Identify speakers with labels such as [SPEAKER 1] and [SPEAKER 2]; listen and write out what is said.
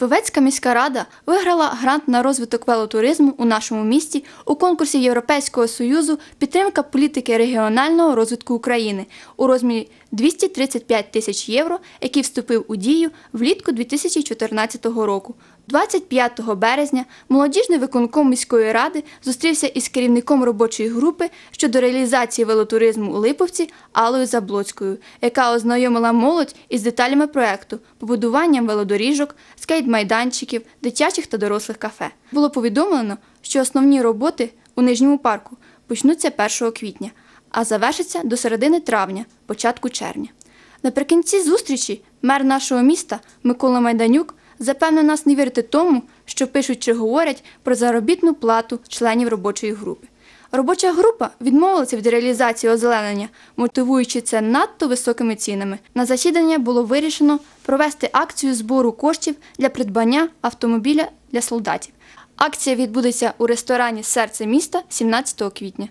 [SPEAKER 1] Липовецька міська рада виграла грант на розвиток велотуризму у нашому місті у конкурсі Європейського союзу підтримка політики регіонального розвитку України у розмірі 235 тисяч євро, який вступив у дію влітку 2014 року. 25 березня молодіжний виконком міської ради зустрівся із керівником робочої групи щодо реалізації велотуризму у Липовці Аллою Заблоцькою, яка ознайомила молодь із деталями проекту, побудуванням велодоріжок, скейт-майданчиків, дитячих та дорослих кафе. Було повідомлено, що основні роботи у нижньому парку почнуться 1 квітня, а завершаться до середини травня, початку червня. Наприкінці зустрічі мер нашого міста Микола Майданюк запевнив нас не вірити тому, що пишуть чи говорять про заробітну плату членів робочої групи. Робоча група відмовилася від реалізації озеленення, мотивуючи це надто високими цінами. На засідання було вирішено провести акцію збору коштів для придбання автомобіля для солдатів. Акція відбудеться у ресторані Серце міста 17 квітня.